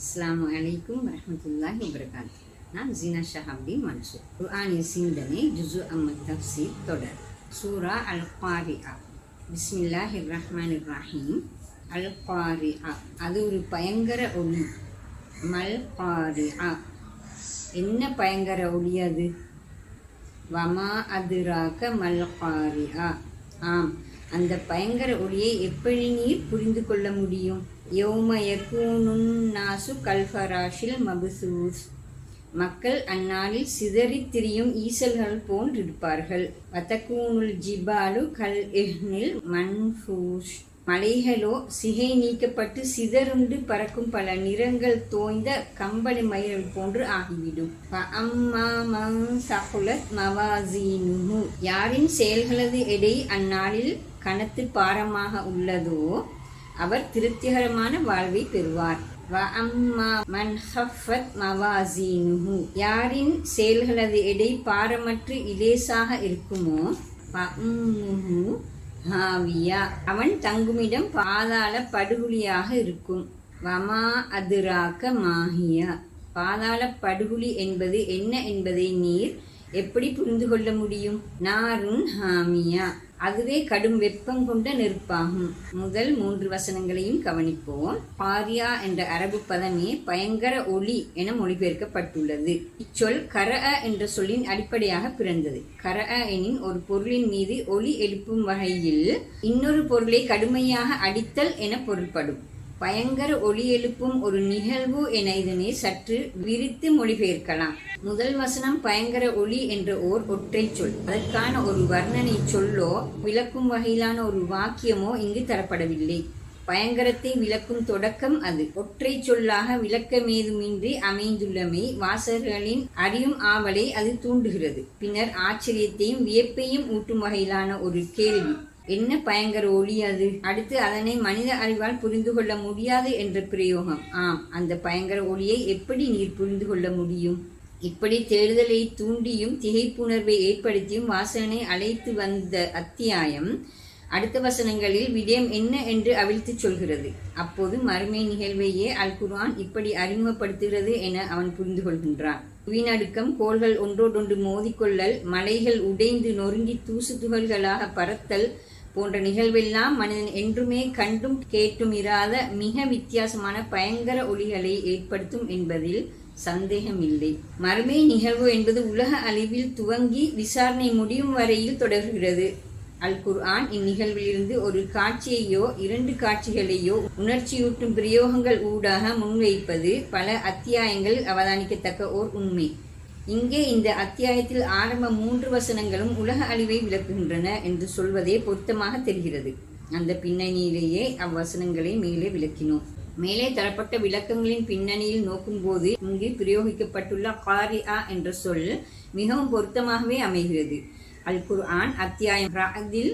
அஸ்லாம் அலைக்கும் வரமத்துல்லாஹி வபரகாத் நான் ஜீனா ஷஹாப்தீன் மன்சூர் குர்ஆனின் சிந்தனை ஜுசு அம்மத் தஃசீர் தொடர் சூரா அல் பாரியா பிஸ்மில்லாஹி ரஹ்மான் இப்ராஹிம் அல் பாரியா அது ஒரு பயங்கர ஒளி மல் பாரியா என்ன பயங்கர ஒளி அது வமா அதுராக மல் பாரியா ஆம் அந்த பயங்கர ஒளியை எப்படி நீர் புரிந்து கொள்ள முடியும் யௌம நாசு கல்ஃபராஷில் மபுசூஸ். மக்கள் அந்நாளில் சிதறித் திரியும் ஈசல்கள் போன்றிருப்பார்கள் வத்தக்கூனுல் ஜிபாலு கல் எஹ்னில் மன்ஃபூஷ். மலைகளோ சிகை நீக்கப்பட்டு சிதறுண்டு பறக்கும் பல நிறங்கள் தோய்ந்த கம்பளி மயிர்கள் போன்று ஆகிவிடும். அம்மா சகுலத் யாரின் செயல்களது எடை அந்நாளில் கனத்து பாரமாக உள்ளதோ அவர் திருப்திகரமான வாழ்வை பெறுவார். வ அம்மா யாரின் செயல்களது எடை பாரமற்று இலேசாக இருக்குமோ ஹாவியா. அவன் தங்குமிடம் பாதாள படுகுழியாக இருக்கும். வமா அதுராக்க மாஹியா. பாதாள படுகுழி என்பது என்ன என்பதை நீர் எப்படி புரிந்து கொள்ள முடியும்? நாருன் ஹாமியா. அதுவே கடும் வெப்பம் கொண்ட நெருப்பாகும். முதல் மூன்று வசனங்களையும் கவனிப்போம். பாரியா என்ற அரபு பதமே பயங்கர ஒளி என மொழிபெயர்க்கப்பட்டுள்ளது. இச்சொல் கர என்ற சொல்லின் அடிப்படையாக பிறந்தது. கர எனின் ஒரு பொருளின் மீது ஒளி எழுப்பும் வகையில் இன்னொரு பொருளை கடுமையாக அடித்தல் என பொருள்படும். பயங்கர ஒளி எழுப்பும் ஒரு நிகழ்வு என இதனை சற்று விரித்து மொழிபெயர்க்கலாம் முதல் வசனம் பயங்கர ஒளி என்ற ஓர் ஒற்றை சொல். அதற்கான ஒரு வர்ணனை சொல்லோ விளக்கும் வகையிலான ஒரு வாக்கியமோ இங்கு தரப்படவில்லை. பயங்கரத்தை விளக்கும் தொடக்கம் அது. ஒற்றை சொல்லாக விளக்கமேதுமின்றி அமைந்துள்ளமை வாசகர்களின் அறியும் ஆவலை அது தூண்டுகிறது. பின்னர் ஆச்சரியத்தையும் வியப்பையும் ஊட்டும் வகையிலான ஒரு கேள்வி. என்ன பயங்கர ஒளி அது? அடுத்து அதனை மனித அறிவால் புரிந்து கொள்ள முடியாது என்ற பிரயோகம். ஆம் அந்த பயங்கர ஒளியை எப்படி நீர் புரிந்து கொள்ள முடியும்? இப்படி தேடுதலை தூண்டியும் திகைப்புணர்வை ஏற்படுத்தியும் வாசனை அழைத்து வந்த அத்தியாயம் அடுத்த வசனங்களில் விடயம் என்ன என்று அவிழ்த்து சொல்கிறது. அப்போது மறுமை நிகழ்வையே அல் குர்ஆன் இப்படி அறிமுகப்படுத்துகிறது என அவன் புரிந்து கொள்கின்றான். வீணடுக்கம் கோள்கள் ஒன்றோடொன்று மோதிக்கொள்ளல் மலைகள் உடைந்து நொறுங்கி தூசு துகள்களாக பறத்தல் போன்ற நிகழ்வெல்லாம் மனிதன் என்றுமே கண்டும் கேட்டும் இராத மிக வித்தியாசமான பயங்கர ஒளிகளை ஏற்படுத்தும் என்பதில் சந்தேகமில்லை. மறுமை நிகழ்வு என்பது உலக அளவில் துவங்கி விசாரணை முடியும் வரையில் தொடர்கிறது. அல் குர்ஆன் இந்நிகழ்விலிருந்து ஒரு காட்சியையோ இரண்டு காட்சிகளையோ உணர்ச்சியூட்டும் பிரயோகங்கள் ஊடாக முன்வைப்பது பல அத்தியாயங்கள் அவதானிக்கத்தக்க ஓர் உண்மை. இங்கே இந்த அத்தியாயத்தில் ஆரம்ப மூன்று வசனங்களும் உலக அழிவை விளக்குகின்றன என்று சொல்வதே பொருத்தமாக தெரிகிறது. அந்த பின்னணியிலேயே அவ்வசனங்களை மேலே விளக்கினோம். மேலே தரப்பட்ட விளக்கங்களின் பின்னணியில் நோக்கும்போது இங்கு பிரயோகிக்கப்பட்டுள்ள காரியா என்ற சொல் மிகவும் பொருத்தமாகவே அமைகிறது. அல் குர்ஆன் அத்தியாயம் அதில்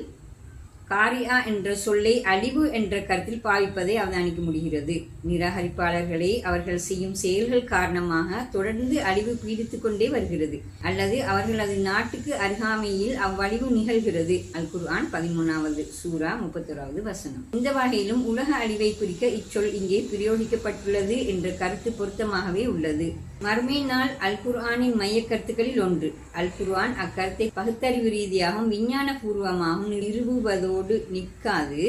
காரியா என்ற சொல்லை அழிவு என்ற கருத்தில் பாவிப்பதை அவதானிக்க முடிகிறது. நிராகரிப்பாளர்களை அவர்கள் செய்யும் செயல்கள் காரணமாக தொடர்ந்து அழிவு பீடித்து கொண்டே வருகிறது. அல்லது அவர்களது நாட்டுக்கு அருகாமையில் அவ்வழிவு நிகழ்கிறது. அல் குர்ஆன் பதிமூணாவது சூரா முப்பத்தோராவது வசனம். இந்த வகையிலும் உலக அழிவை குறிக்க இச்சொல் இங்கே பிரயோகிக்கப்பட்டுள்ளது என்ற கருத்து பொருத்தமாகவே உள்ளது. மறுமை நாள் அல் குர்ஆனின் மைய கருத்துக்களில் ஒன்று. அல் குர்ஆன் அக்கருத்தை பகுத்தறிவு ரீதியாகவும் விஞ்ஞான பூர்வமாகவும் நிறுவுவதோடு நிற்காது.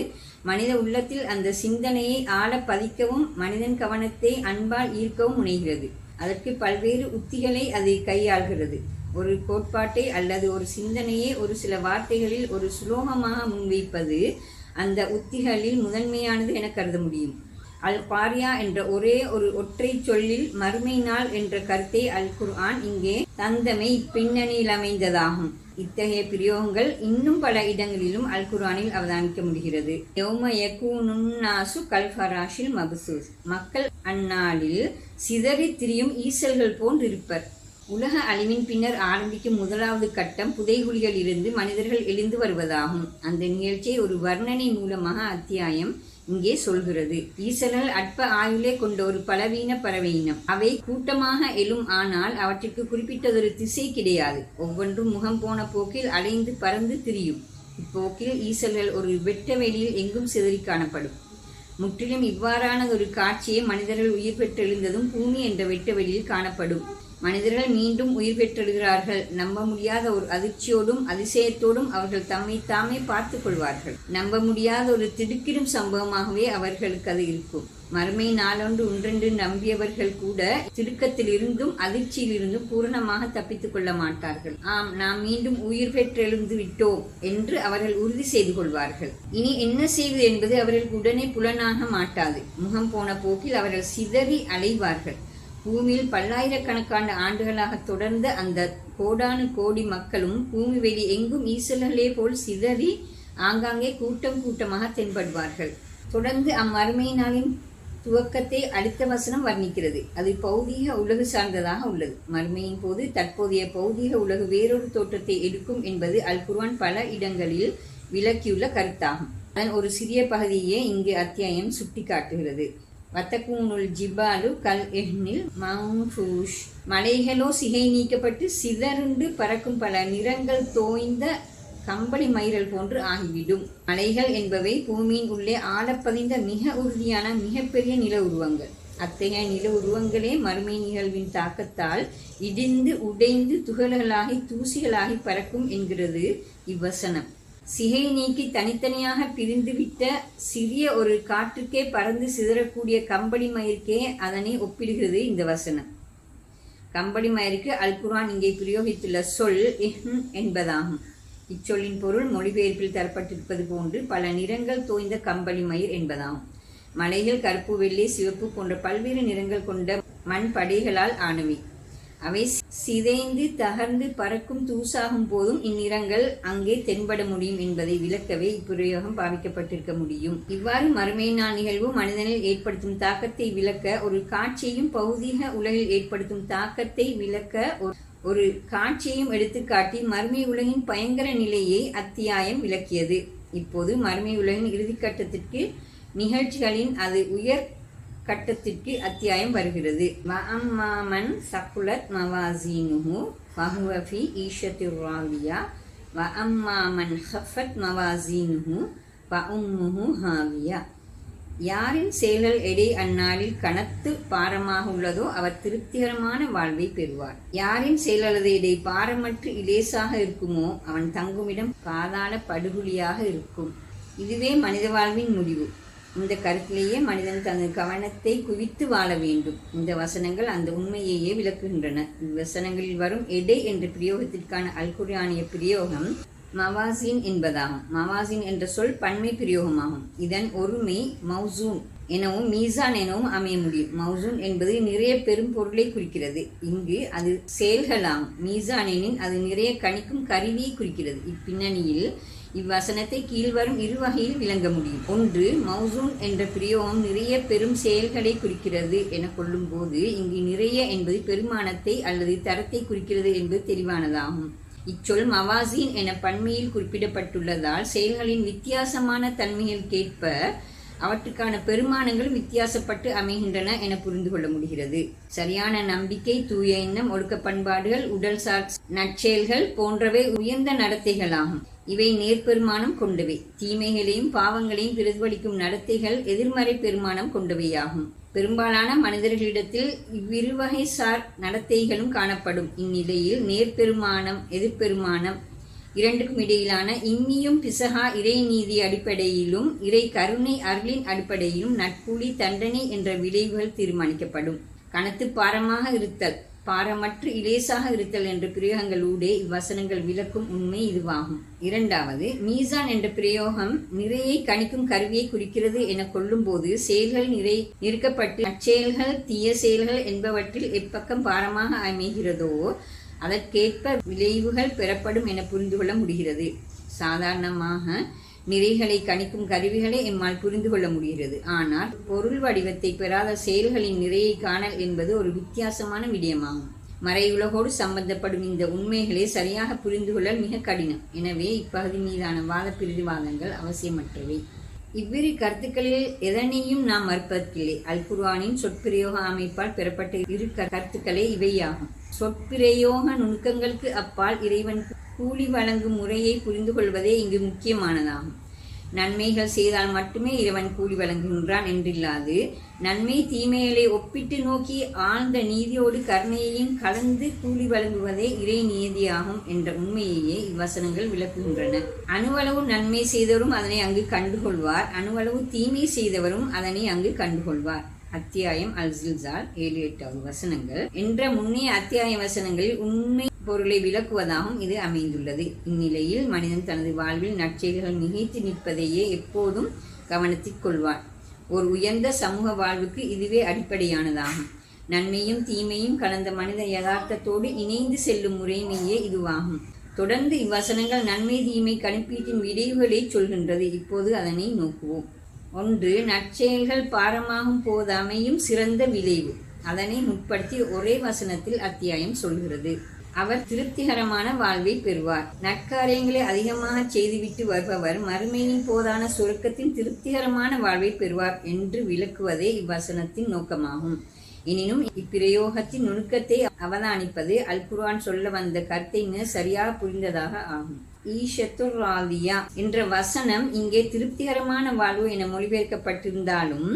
மனித உள்ளத்தில் அந்த சிந்தனையை ஆழ பதிக்கவும் மனிதன் கவனத்தை அன்பால் ஈர்க்கவும் முனைகிறது. அதற்கு பல்வேறு உத்திகளை அது கையாள்கிறது. ஒரு கோட்பாட்டை அல்லது ஒரு சிந்தனையை ஒரு சில வார்த்தைகளில் ஒரு சுலோகமாக முன்வைப்பது அந்த உத்திகளில் முதன்மையானது என கருத முடியும். அல் பாரியா என்ற ஒரே ஒரு ஒற்றை சொல்லில் மறுமை நாள் என்ற கருத்தை அல் குர்ஆன் இங்கே தந்தமை பின்னணியில் அமைந்ததாகும். இத்தகைய பிரயோகங்கள் இன்னும் பல இடங்களிலும் அல் குர்ஆனில் அவதானிக்க முடிகிறது. யௌம கல்ஃபராஷில் மபசூஸ். மக்கள் அந்நாளில் சிதறி திரியும் ஈசல்கள் போன்றிருப்பர் உலக அழிவின் பின்னர் ஆரம்பிக்கும் முதலாவது கட்டம் புதைகுழிகளிலிருந்து மனிதர்கள் எழுந்து வருவதாகும். அந்த நிகழ்ச்சியை ஒரு வர்ணனை மூலமாக அத்தியாயம் இங்கே சொல்கிறது ஈசலல் அற்ப ஆயுளே கொண்ட ஒரு பலவீன பறவையினம். அவை கூட்டமாக எழும் ஆனால் அவற்றிற்கு குறிப்பிட்டதொரு திசை கிடையாது. ஒவ்வொன்றும் முகம் போன போக்கில் அலைந்து பறந்து திரியும். இப்போக்கில் ஈசல்கள் ஒரு வெட்ட வெளியில் எங்கும் சிதறி காணப்படும். முற்றிலும் இவ்வாறான ஒரு காட்சியை மனிதர்கள் உயிர் பெற்றெழுந்ததும் பூமி என்ற வெட்ட வெளியில் காணப்படும். மனிதர்கள் மீண்டும் உயிர் பெற்றெழுகிறார்கள். நம்ப முடியாத ஒரு அதிர்ச்சியோடும் அதிசயத்தோடும் அவர்கள் தம்மை தாமே பார்த்து கொள்வார்கள். நம்ப முடியாத ஒரு திடுக்கிடும் சம்பவமாகவே அவர்களுக்கு அது இருக்கும். மறுமை நாளொன்று ஒன்றென்று நம்பியவர்கள் கூட திடுக்கத்திலிருந்தும் அதிர்ச்சியிலிருந்தும் பூரணமாக தப்பித்துக் கொள்ள மாட்டார்கள். ஆம் நாம் மீண்டும் உயிர் பெற்றெழுந்து விட்டோம் என்று அவர்கள் உறுதி செய்து கொள்வார்கள். இனி என்ன செய்வது என்பது அவர்களுக்கு உடனே புலனாக மாட்டாது. முகம் போன போக்கில் அவர்கள் சிதறி அலைவார்கள். பூமியில் பல்லாயிரக்கணக்கான ஆண்டுகளாக தொடர்ந்த அந்த கோடானு கோடி மக்களும் பூமி வெளி எங்கும் ஈசல்களே போல் சிதறி ஆங்காங்கே கூட்டம் கூட்டமாக தென்படுவார்கள். தொடர்ந்து அம்மறுமை நாளின் துவக்கத்தை அடுத்த வசனம் வர்ணிக்கிறது. அது பௌதீக உலகு சார்ந்ததாக உள்ளது. மறுமையின் போது தற்போதைய பௌதீக உலகு வேறொரு தோற்றத்தை எடுக்கும் என்பது அல் குர்ஆன் பல இடங்களில் விளக்கியுள்ள கருத்தாகும். அதன் ஒரு சிறிய பகுதியே இங்கு அத்தியாயம் சுட்டிக்காட்டுகிறது. வத்தக்கூனுல் ஜிபாலு கல் எஹ்னில் மவுஃபூஷ் மலைகளோ சிகை நீக்கப்பட்டு சிதறுண்டு பறக்கும் பல நிறங்கள் தோய்ந்த கம்பளி மயிரல் போன்று ஆகிவிடும். மலைகள் என்பவை பூமியின் உள்ளே ஆழப்பதிந்த மிக உறுதியான மிகப்பெரிய நில உருவங்கள். அத்தகைய நில உருவங்களே மறுமை நிகழ்வின் தாக்கத்தால் இடிந்து உடைந்து துகள்களாகி தூசிகளாகி பறக்கும் என்கிறது இவ்வசனம். சிகை நீக்கி தனித்தனியாக பிரிந்துவிட்ட சிறிய ஒரு காற்றுக்கே பறந்து சிதறக்கூடிய கம்பளி மயிர்க்கே அதனை ஒப்பிடுகிறது இந்த வசனம். கம்பளி மயிருக்கு அல்குரான் இங்கே பிரயோகித்துள்ள சொல் என்பதாகும். இச்சொல்லின் பொருள் மொழிபெயர்ப்பில் தரப்பட்டிருப்பது போன்று பல நிறங்கள் தோய்ந்த கம்பளி மயிர் என்பதாகும். மலைகள் கருப்பு வெள்ளை சிவப்பு போன்ற பல்வேறு நிறங்கள் கொண்ட மண் படைகளால் ஆனவை. அவை சிதைந்து தகர்ந்து பறக்கும் தூசாகும் போதும் இந்நிறங்கள் அங்கே தென்பட முடியும் என்பதை விளக்கவே இப்பிரயோகம் பாவிக்கப்பட்டிருக்க முடியும். இவ்வாறு மறுமை நாள் நிகழ்வு மனிதனில் ஏற்படுத்தும் தாக்கத்தை விளக்க ஒரு காட்சியையும் பௌதீக உலகில் ஏற்படுத்தும் தாக்கத்தை விளக்க ஒரு- ஒரு காட்சியையும் எடுத்துக்காட்டி மறுமை உலகின் பயங்கர நிலையை அத்தியாயம் விளக்கியது. இப்போது மறுமை உலகின் இறுதிக்கட்டத்திற்கு நிகழ்ச்சிகளின் அது உயர் கட்டத்திற்கு அத்தியாயம் வருகிறது. வஅம்மாமன் சகுலத் மவாசீனுஹு வஹுவஃபி ஃபி ஈஷத்திர் ராவியா. வஅம்மாமன் ஹஃபத் மவாசீனுஹு ஃபஉம்முஹு ஹாவியா. யாரின் செயல்கள் எடை அந்நாளில் கனத்து பாரமாக உள்ளதோ அவர் திருப்திகரமான வாழ்வை பெறுவார். யாரின் செயலது எடை பாரமற்று இலேசாக இருக்குமோ அவன் தங்குமிடம் பாதாள படுகொலியாக இருக்கும். இதுவே மனித வாழ்வின் முடிவு. இந்த கருத்திலேயே மனிதன் தனது கவனத்தை குவித்து வாழ வேண்டும். இந்த வசனங்கள் அந்த உண்மையையே விளக்குகின்றன. இவ்வசனங்களில் வரும் எடை என்ற பிரயோகத்திற்கான அல்குர்ஆனிய பிரயோகம் மவாசின் என்பதாகும். மவாசின் என்ற சொல் பன்மை பிரயோகமாகும். இதன் ஒருமை மௌசூன் எனவும் மீசான் எனவும் அமைய முடியும். மௌசூன் என்பது நிறைய பெரும் பொருளை குறிக்கிறது. இங்கு அது செயல்களாகும் மீசான் எனின் அது நிறைய கணிக்கும் கருவியை குறிக்கிறது. இப்பின்னணியில் இவ்வசனத்தை கீழ்வரும் இரு வகையில் விளங்க முடியும். ஒன்று மௌசூன் என்ற பிரயோகம் நிறைய பெரும் செயல்களை குறிக்கிறது என கொள்ளும்போது இங்கு நிறைய என்பது பெருமானத்தை அல்லது தரத்தை குறிக்கிறது என்பது தெளிவானதாகும் இச்சொல் மவாசீன் என பன்மையில் குறிப்பிடப்பட்டுள்ளதால் செயல்களின் வித்தியாசமான தன்மைகளுக்கேற்ப அவற்றுக்கான பெருமானங்களும் வித்தியாசப்பட்டு அமைகின்றன என புரிந்து கொள்ள முடிகிறது. சரியான நம்பிக்கை தூய எண்ணம் ஒழுக்க பண்பாடுகள் உடல் சார் நற்செயல்கள் போன்றவை உயர்ந்த நடத்தைகளாகும். இவை நேர்பெருமானம் கொண்டவை. தீமைகளையும் பாவங்களையும் பிரதிபலிக்கும் நடத்தைகள் எதிர்மறை பெருமானம் கொண்டவையாகும். பெரும்பாலான மனிதர்களிடத்தில் இவ்விருவகை சார் நடத்தைகளும் காணப்படும். இந்நிலையில் நேர்பெருமானம் எதிர்பெருமானம் இரண்டுக்கும் இடையிலான இம்மியும் பிசகா இறை நீதி அடிப்படையிலும் இறை கருணை அருளின் அடிப்படையிலும் நட்புலி தண்டனை என்ற விளைவுகள் தீர்மானிக்கப்படும். கனத்து பாரமாக இருத்தல் பாரமற்று இலேசாக இருத்தல் என்ற பிரயோகங்களூடே இவ்வசனங்கள் விளக்கும் உண்மை இதுவாகும். இரண்டாவது மீசான் என்ற பிரயோகம் நிறையை கணிக்கும் கருவியை குறிக்கிறது என கொள்ளும்போது செயல்கள் நிறை நிற்கப்பட்டு அச்செயல்கள் தீய செயல்கள் என்பவற்றில் எப்பக்கம் பாரமாக அமைகிறதோ அதற்கேற்ப விளைவுகள் பெறப்படும் என புரிந்து கொள்ள முடிகிறது. சாதாரணமாக நிறைகளை கணிக்கும் கருவிகளை எம்மால் புரிந்து கொள்ள முடிகிறது. ஆனால் பொருள் வடிவத்தை பெறாத செயல்களின் நிறையை காணல் என்பது ஒரு வித்தியாசமான விடயமாகும். மறையுலகோடு சம்பந்தப்படும் இந்த உண்மைகளை சரியாக புரிந்து கொள்ளல் மிக கடினம். எனவே இப்பகுதி மீதான வாத பிரதிவாதங்கள் அவசியமற்றவை. இவ்விரு கருத்துக்களில் எதனையும் நாம் மறுப்பதற்கில்லை. அல் குர்வானின் சொற்பிரயோக அமைப்பால் பெறப்பட்ட இரு க- கருத்துக்களே இவையாகும். சொற்பிரயோக நுணுக்கங்களுக்கு அப்பால் இறைவன் கூலி வழங்கும் முறையை புரிந்து கொள்வதே இங்கு முக்கியமானதாகும். நன்மைகள் செய்தால் மட்டுமே இறைவன் கூலி வழங்குகின்றான் என்றில்லாது நன்மை தீமைகளை ஒப்பிட்டு நோக்கி ஆழ்ந்த நீதியோடு கருணையையும் கலந்து கூலி வழங்குவதே இறை நீதியாகும் என்ற உண்மையையே இவ்வசனங்கள் விளக்குகின்றன. அணுவளவு நன்மை செய்தவரும் அதனை அங்கு கண்டுகொள்வார். அணுவளவு தீமை செய்தவரும் அதனை அங்கு கண்டுகொள்வார். அத்தியாயம் அல் ஜில்சால் ஏழு எட்டாவது வசனங்கள். என்ற முன்னைய அத்தியாய வசனங்களில் உண்மை பொருளை விளக்குவதாகவும் இது அமைந்துள்ளது. இந்நிலையில் மனிதன் தனது வாழ்வில் நற்செயல்கள் மிகைத்து நிற்பதையே எப்போதும் கவனத்தில் கொள்வார். ஒரு உயர்ந்த சமூக வாழ்வுக்கு இதுவே அடிப்படையானதாகும். நன்மையும் தீமையும் கலந்த மனித யதார்த்தத்தோடு இணைந்து செல்லும் முறைமையே இதுவாகும். தொடர்ந்து இவ்வசனங்கள் நன்மை தீமை கணிப்பீட்டின் விளைவுகளை சொல்கின்றது. இப்போது அதனை நோக்குவோம். ஒன்று நற்செயல்கள் பாரமாகும் போது அமையும் சிறந்த விளைவு. அதனை முற்படுத்தி ஒரே வசனத்தில் அத்தியாயம் சொல்கிறது. அவர் திருப்திகரமான வாழ்வை பெறுவார். நற்காரியங்களை அதிகமாக செய்துவிட்டு வருபவர் மறுமையின் போதான சுருக்கத்தின் திருப்திகரமான வாழ்வை பெறுவார் என்று விளக்குவதே இவ்வசனத்தின் நோக்கமாகும். எனினும் இப்பிரயோகத்தின் நுணுக்கத்தை அவதானிப்பது அல்குர்வான் சொல்ல வந்த கருத்தை மிக சரியாக புரிந்ததாக ஆகும். ஈஷத்துராலியா என்ற வசனம் இங்கே திருப்திகரமான வாழ்வு என மொழிபெயர்க்கப்பட்டிருந்தாலும்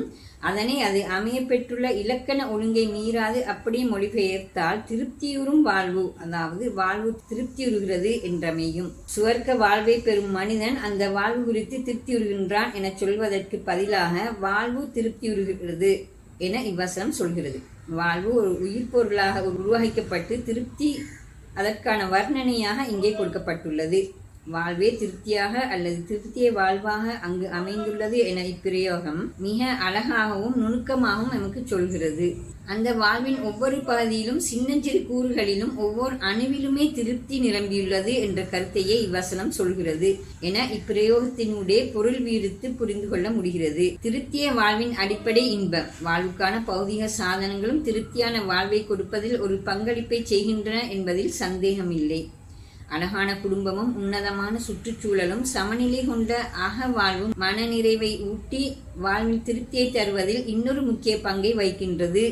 அதனை அது அமையப்பெற்றுள்ள இலக்கண ஒழுங்கை மீறாது அப்படியே மொழிபெயர்த்தால் திருப்தியுறும் வாழ்வு அதாவது வாழ்வு திருப்தியுறுகிறது என்றமையும். சுவர்க்க வாழ்வை பெறும் மனிதன் அந்த வாழ்வு குறித்து திருப்தியுறுகின்றான் என சொல்வதற்கு பதிலாக வாழ்வு திருப்தியுறுகிறது என இவ்வசனம் சொல்கிறது. வாழ்வு ஒரு உயிர் பொருளாக உருவகிக்கப்பட்டு திருப்தி அதற்கான வர்ணனையாக இங்கே கொடுக்கப்பட்டுள்ளது. வாழ்வே திருப்தியாக அல்லது திருப்திய வாழ்வாக அங்கு அமைந்துள்ளது என இப்பிரயோகம் மிக அழகாகவும் நுணுக்கமாகவும் நமக்கு சொல்கிறது. அந்த வாழ்வின் ஒவ்வொரு பகுதியிலும் சின்னஞ்சிறு கூறுகளிலும் ஒவ்வொரு அணுவிலுமே திருப்தி நிரம்பியுள்ளது என்ற கருத்தையே இவ்வசனம் சொல்கிறது என இப்பிரயோகத்தினுடைய பொருள் வீரித்து புரிந்து கொள்ள முடிகிறது. திருப்திய வாழ்வின் அடிப்படை இன்பம். வாழ்வுக்கான பௌதிக சாதனங்களும் திருப்தியான வாழ்வை கொடுப்பதில் ஒரு பங்களிப்பை செய்கின்றன என்பதில் சந்தேகமில்லை. அழகான குடும்பமும் உன்னதமான சுற்றுச்சூழலும் சமநிலை கொண்ட அக வாழ்வும் மனநிறைவை ஊட்டி வாழ்வில் திருப்தியை தருவதில் இன்னொரு முக்கிய பங்கை வகிக்கின்றது.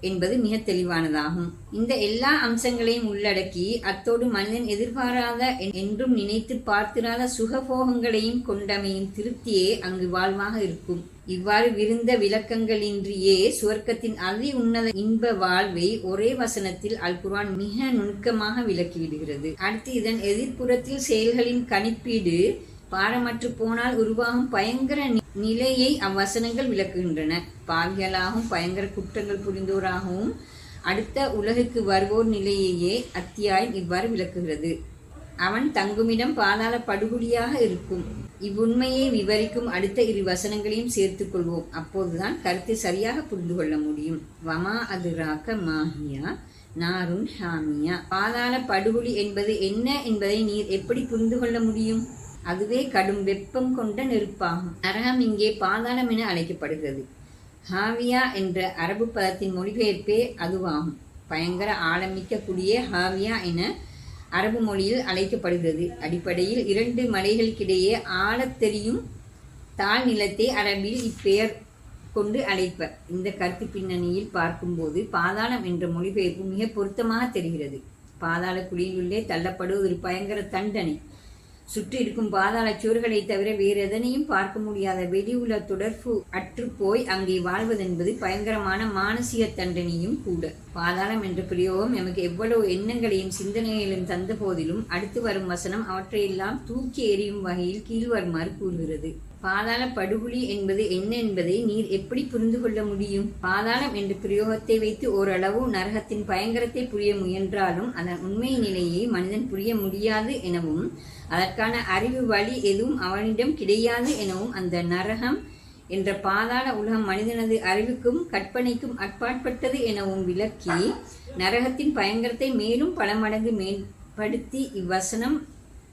என்பது மிக தெளிவானதாகும். இந்த எல்லா அம்சங்களையும் உள்ளடக்கி அத்தோடு மனிதன் எதிர்பாராத என்றும் நினைத்து பார்த்திராத சுகபோகங்களையும் கொண்டமையும் திருப்தியே அங்கு வாழ்வாக இருக்கும். இவ்வாறு விருந்த விளக்கங்களின்றியே சுவர்க்கத்தின் அதி உன்னத இன்ப வாழ்வை ஒரே வசனத்தில் அல் மிக நுணுக்கமாக விளக்கிவிடுகிறது. அடுத்து இதன் எதிர்ப்புறத்தில் செயல்களின் கணிப்பீடு பாரமற்று போனால் உருவாகும் பயங்கர நிலையை அவ்வசனங்கள் விளக்குகின்றன. பாவிகளாகவும் பயங்கர குற்றங்கள் புரிந்தோராகவும் அடுத்த உலகுக்கு வருவோர் நிலையையே அத்தியாயம் இவ்வாறு விளக்குகிறது. அவன் தங்குமிடம் பாதாள படுகொலியாக இருக்கும். இவ்வுண்மையை விவரிக்கும் அடுத்த இரு வசனங்களையும் சேர்த்துக் கொள்வோம். அப்போதுதான் கருத்தை சரியாக புரிந்து கொள்ள முடியும். வமா அது ராக்க மாஹியா நாருன் ஹாமியா. பாதாள படுகொலி என்பது என்ன என்பதை நீர் எப்படி புரிந்து கொள்ள முடியும்? அதுவே கடும் வெப்பம் கொண்ட நெருப்பாகும். நரகம் இங்கே பாதாளம் என அழைக்கப்படுகிறது. ஹாவியா என்ற அரபு பதத்தின் மொழிபெயர்ப்பே அதுவாகும். பயங்கர ஆழமிக்க குடியே ஹாவியா என அரபு மொழியில் அழைக்கப்படுகிறது. அடிப்படையில் இரண்டு மலைகளுக்கிடையே ஆழத் தெரியும் தாழ் நிலத்தை அரபில் இப்பெயர் கொண்டு அழைப்பர். இந்த கருத்து பின்னணியில் பார்க்கும்போது பாதாளம் என்ற மொழிபெயர்ப்பு மிக பொருத்தமாக தெரிகிறது. பாதாள குழியிலுள்ளே தள்ளப்படுவது ஒரு பயங்கர தண்டனை. சுற்றி இருக்கும் பாதாள சுவர்களை தவிர வேறு எதனையும் பார்க்க முடியாத வெளி உள்ள தொடர்பு அற்றுப்போய் அங்கே வாழ்வதென்பது பயங்கரமான மானசீக தண்டனையும் கூட. பாதாளம் என்ற பிரயோகம் எமக்கு எவ்வளவு எண்ணங்களையும் சிந்தனைகளையும் தந்த போதிலும் அடுத்து வரும் வசனம் அவற்றையெல்லாம் தூக்கி எறியும் வகையில் கீழ்வருமாறு கூறுகிறது. பாதாள படுகுழி என்பது என்ன என்பதை நீர் எப்படி புரிந்து கொள்ள முடியும்? பாதாளம் என்ற பிரயோகத்தை வைத்து ஓரளவு நரகத்தின் பயங்கரத்தை புரிய முயன்றாலும் அதன் உண்மை நிலையை மனிதன் புரிய முடியாது எனவும் அதற்கான அறிவு வழி எதுவும் அவனிடம் கிடையாது எனவும் அந்த நரகம் என்ற பாதாள உலகம் மனிதனது அறிவுக்கும் கற்பனைக்கும் அட்பாட்பட்டது எனவும் விளக்கி நரகத்தின் பயங்கரத்தை மேலும் பல மடங்கு மேம்படுத்தி இவ்வசனம்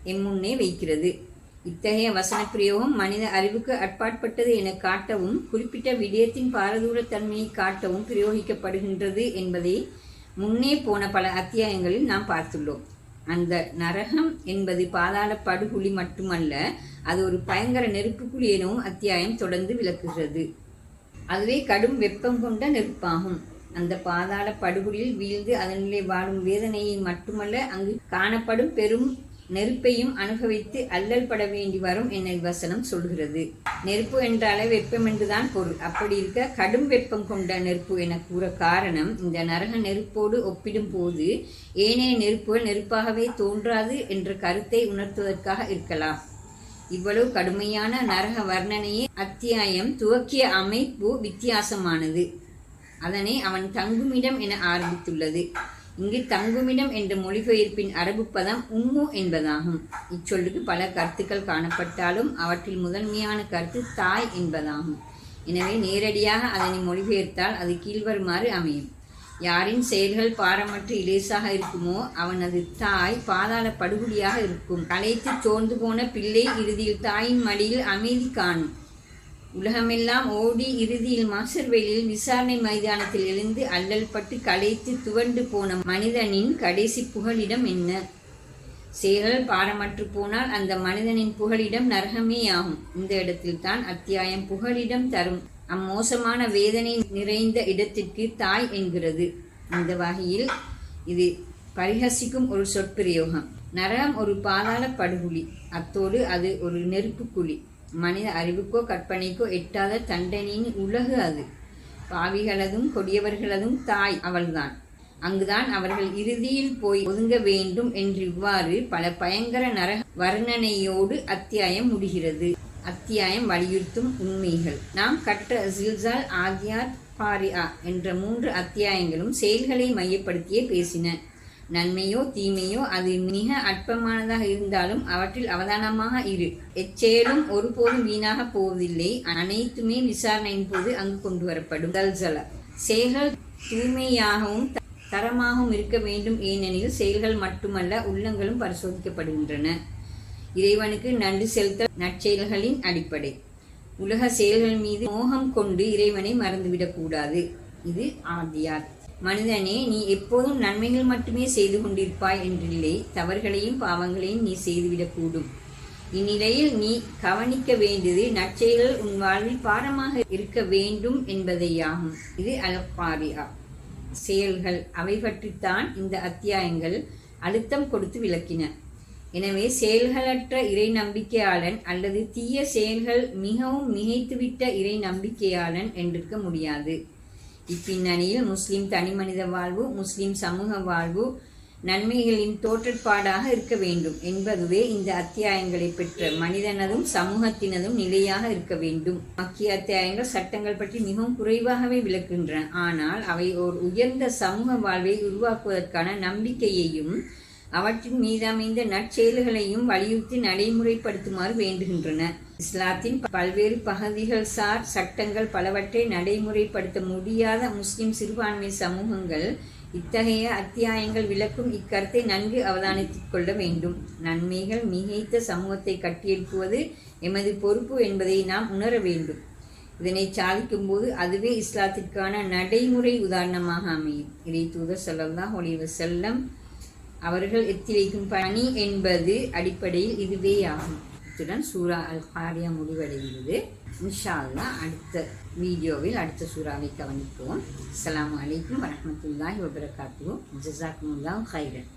எம்முன்னே வைக்கிறது. இத்தகைய வசன பிரயோகம் மனித அறிவுக்கு அட்பாட்பட்டது என காட்டவும் குறிப்பிட்ட விடயத்தின் பாரதூரத்தன்மையை காட்டவும் பிரயோகிக்கப்படுகின்றது என்பதை முன்னே போன பல அத்தியாயங்களில் நாம் பார்த்துள்ளோம். அந்த நரகம் என்பது பாதாள படுகுழி மட்டுமல்ல அது ஒரு பயங்கர நெருப்புக்குழி எனவும் அத்தியாயம் தொடர்ந்து விளக்குகிறது. அதுவே கடும் வெப்பம் கொண்ட நெருப்பாகும். அந்த பாதாள படுகுழியில் வீழ்ந்து அதனிலே வாழும் வேதனையை மட்டுமல்ல அங்கு காணப்படும் பெரும் நெருப்பையும் அனுபவித்து அல்லல் பட வேண்டி வரும் என வசனம் சொல்கிறது. நெருப்பு என்றாலே வெப்பம் என்றுதான் பொருள். அப்படி இருக்க கடும் வெப்பம் கொண்ட நெருப்பு என கூற காரணம் இந்த நரக நெருப்போடு ஒப்பிடும் போது ஏனைய நெருப்புகள் நெருப்பாகவே தோன்றாது என்ற கருத்தை உணர்த்துவதற்காக இருக்கலாம். இவ்வளவு கடுமையான நரக வர்ணனையே அத்தியாயம் துவக்கிய அமைப்பு வித்தியாசமானது. அதனை அவன் தங்குமிடம் என ஆரம்பித்துள்ளது. இங்கு தங்குமிடம் என்ற மொழிபெயர்ப்பின் அரபு பதம் உம்மு என்பதாகும். இச்சொல்லுக்கு பல கருத்துக்கள் காணப்பட்டாலும் அவற்றில் முதன்மையான கருத்து தாய் என்பதாகும். எனவே நேரடியாக அதனை மொழிபெயர்த்தால் அது கீழ்வருமாறு அமையும். யாரின் செயல்கள் பாரமற்று இலேசாக இருக்குமோ அவனது தாய் பாதாள படுகொலியாக இருக்கும். களைத்து சோர்ந்து போன பிள்ளை இறுதியில் தாயின் மடியில் அமைதி காணும். உலகமெல்லாம் ஓடி இறுதியில் மாசர்வெளியில் விசாரணை மைதானத்தில் எழுந்து அல்லல் பட்டு களைத்து துவண்டு போன மனிதனின் கடைசி புகலிடம் என்ன? செயல்கள் பாரமற்று போனால் அந்த மனிதனின் புகலிடம் நரகமே ஆகும். இந்த இடத்தில் தான் அத்தியாயம் புகலிடம் தரும். அம்மோசமான வேதனை நிறைந்த இடத்திற்கு தாய் என்கிறது. இந்த வகையில் இது பரிஹசிக்கும் ஒரு சொற்பிரயோகம். நரகம் ஒரு பாதாள படுகுழி. அத்தோடு அது ஒரு நெருப்பு குழி. மனித அறிவுக்கோ கற்பனைக்கோ எட்டாத தண்டனையின் உலகு அது. பாவிகளதும் கொடியவர்களதும் தாய் அவள்தான். அங்குதான் அவர்கள் இறுதியில் போய் ஒதுங்க வேண்டும் என்று இவ்வாறு பல பயங்கர நரக வர்ணனையோடு அத்தியாயம் முடிகிறது. அத்தியாயம் வலியுறுத்தும் உண்மைகள். நாம் கற்ற ஜில்சால் ஆதியாத் பாரியா என்ற மூன்று அத்தியாயங்களும் செயல்களை மையப்படுத்தியே பேசின. நன்மையோ தீமையோ அது மிக அற்பமானதாக இருந்தாலும் அவற்றில் அவதானமாக இரு. எச்செயலும் ஒருபோதும் வீணாக போவதில்லை. அனைத்துமே விசாரணையின் போது அங்கு கொண்டு வரப்படும். தல்சல செயல்கள் தூய்மையாகவும் தரமாகவும் இருக்க வேண்டும். ஏனெனில் செயல்கள் மட்டுமல்ல உள்ளங்களும் பரிசோதிக்கப்படுகின்றன. இறைவனுக்கு நன்றி செலுத்த நற்செயல்களின் அடிப்படை. உலக செயல்கள் மீது மோகம் கொண்டு இறைவனை மறந்துவிடக்கூடாது. இது ஆதியாத் மனிதனே நீ எப்போதும் நன்மைகள் மட்டுமே செய்து கொண்டிருப்பாய் என்றில்லை தவறுகளையும் பாவங்களையும் நீ செய்துவிடக்கூடும். இந்நிலையில் நீ கவனிக்க வேண்டியது நற்செயல்கள் உன் வாழ்வில் பாரமாக இருக்க வேண்டும் என்பதையாகும். இது அல்பாரியா செயல்கள் அவை பற்றித்தான் இந்த அத்தியாயங்கள் அழுத்தம் கொடுத்து விளக்கின. எனவே செயல்களற்ற இறை நம்பிக்கையாளன் அல்லது தீய செயல்கள் மிகவும் மிகைத்துவிட்ட இறை நம்பிக்கையாளன் என்றிருக்க முடியாது. இப்பின்னணியில் முஸ்லிம் தனிமனித வாழ்வு முஸ்லிம் சமூக வாழ்வு நன்மைகளின் தோற்றப்பாடாக இருக்க வேண்டும் என்பதுவே இந்த அத்தியாயங்களை பெற்ற மனிதனதும் சமூகத்தினதும் நிலையாக இருக்க வேண்டும். மக்கிய அத்தியாயங்கள் சட்டங்கள் பற்றி மிகவும் குறைவாகவே விளக்குகின்றன. ஆனால் அவை ஓர் உயர்ந்த சமூக வாழ்வை உருவாக்குவதற்கான நம்பிக்கையையும் அவற்றின் மீதமைந்த நற்செயல்களையும் வலியுறுத்தி நடைமுறைப்படுத்துமாறு வேண்டுகின்றன. இஸ்லாத்தின் பல்வேறு பகுதிகள் சார் சட்டங்கள் பலவற்றை நடைமுறைப்படுத்த முடியாத முஸ்லிம் சிறுபான்மை சமூகங்கள் இத்தகைய அத்தியாயங்கள் விளக்கும் இக்கருத்தை நன்கு அவதானித்துக் கொள்ள வேண்டும். நன்மைகள் மிகைத்த சமூகத்தை கட்டியெழுப்புவது எமது பொறுப்பு என்பதை நாம் உணர வேண்டும். இதனை சாதிக்கும் போது அதுவே இஸ்லாத்திற்கான நடைமுறை உதாரணமாக அமையும். இதை தூதர் சல்லல்லாஹ் ஒளிவ செல்லம் அவர்கள் எத்தி வைக்கும் பணி என்பது அடிப்படையில் இதுவே ஆகும் இத்துடன் சூரா அல் காரியா முடிவடைகிறது. இன்ஷா அடுத்த வீடியோவில் அடுத்த சூறாவை கவனிப்போம். அஸ்லாம் அலைக்கும் வரமத்துல்லாஹி வபரகாத்துஹு. ஜஸாக்குமுல்லாஹு ஹைரன்